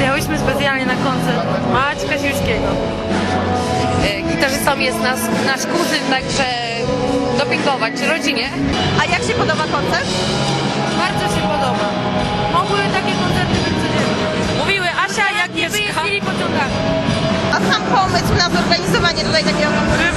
Przyjechałyśmy specjalnie na koncert Maćka Siłskiego. E, Gitarzystą jest nas, nasz kuzyn, także dopingować rodzinie. A jak się podoba koncert? Bardzo się podoba. Mogły takie koncerty być codziennie. Mówiły Asia, jak Nie wyjeździli pociągami. A sam pomysł na zorganizowanie tutaj takiego koncertu?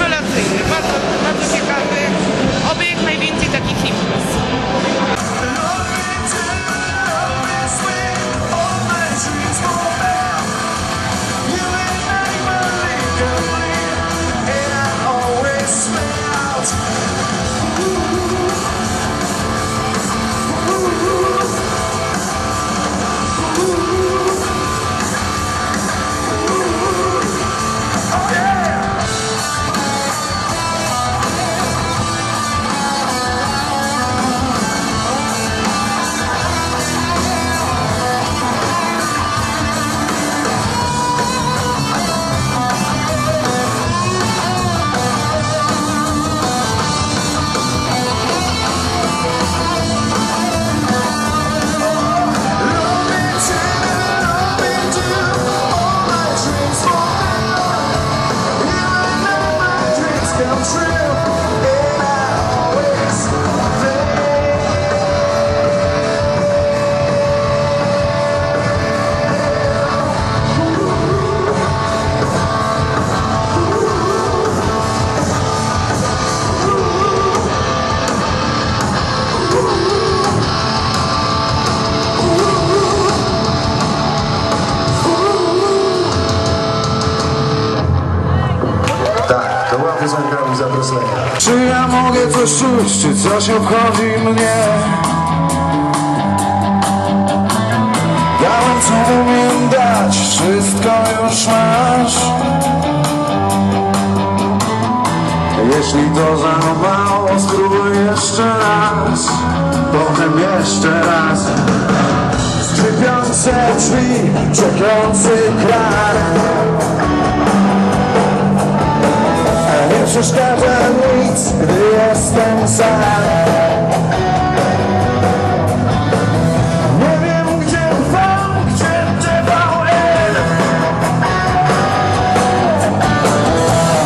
Czy ja mogę coś czuć, czy coś obchodzi mnie? Dałem co umiem dać, wszystko już masz. Jeśli to za mało, spróbuj jeszcze raz. Potem jeszcze raz. Skrzypiące drzwi, czekający krak przeszkadza nic, gdy jestem sam. Nie wiem gdzie wam, gdzie TVN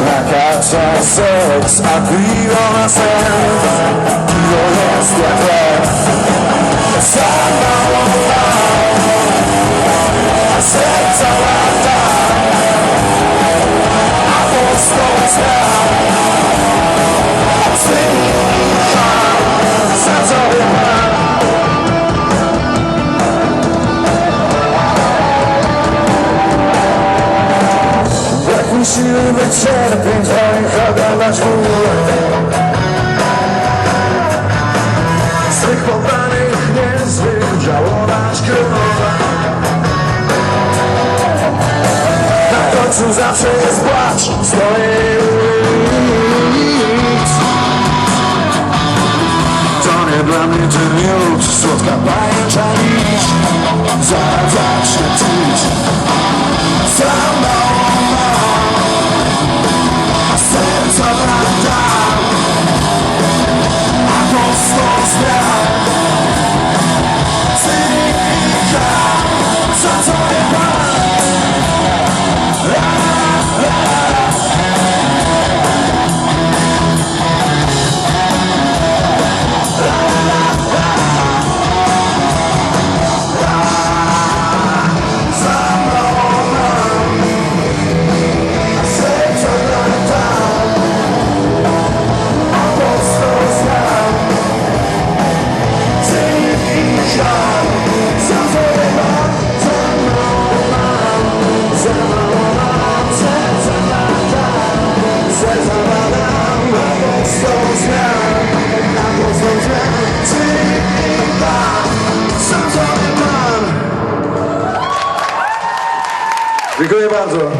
Nakacza seks, a piwo na sen Piwo jest jak lew Sama Mi siły wyczerpień oglądać mur Z tych poddanych niezwykł żałować króla Na końcu zawsze jest płacz mojej ulic To nie dla mnie ten miód, słodka pajęcza nić Dziękuję bardzo.